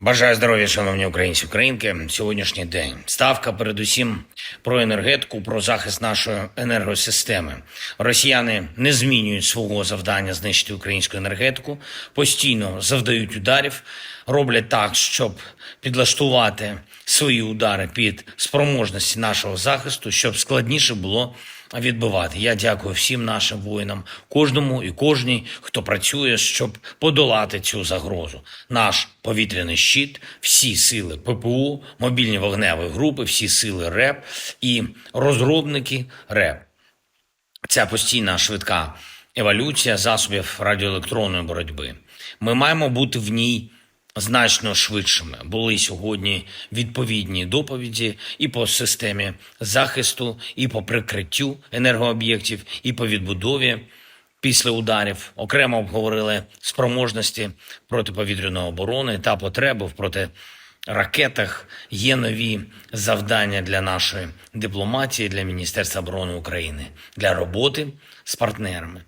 Бажаю здоров'я, шановні українці, українки. Сьогоднішній день ставка, передусім, про енергетику, про захист нашої енергосистеми. Росіяни не змінюють свого завдання знищити українську енергетику, постійно завдають ударів, роблять так, щоб підлаштувати свої удари під спроможності нашого захисту, щоб складніше було відбивати. Я дякую всім нашим воїнам, кожному і кожній, хто працює, щоб подолати цю загрозу. Наш повітряний щит, всі сили ППУ, мобільні вогневі групи, всі сили РЕП і розробники РЕП. Ця постійна швидка еволюція засобів радіоелектронної боротьби. Ми маємо бути в ній значно швидшими. Були сьогодні відповідні доповіді і по системі захисту, і по прикриттю енергооб'єктів, і по відбудові після ударів. Окремо обговорили спроможності протиповітряної оборони та потреби в проти ракетах є нові завдання для нашої дипломатії, для Міністерства оборони України для роботи з партнерами.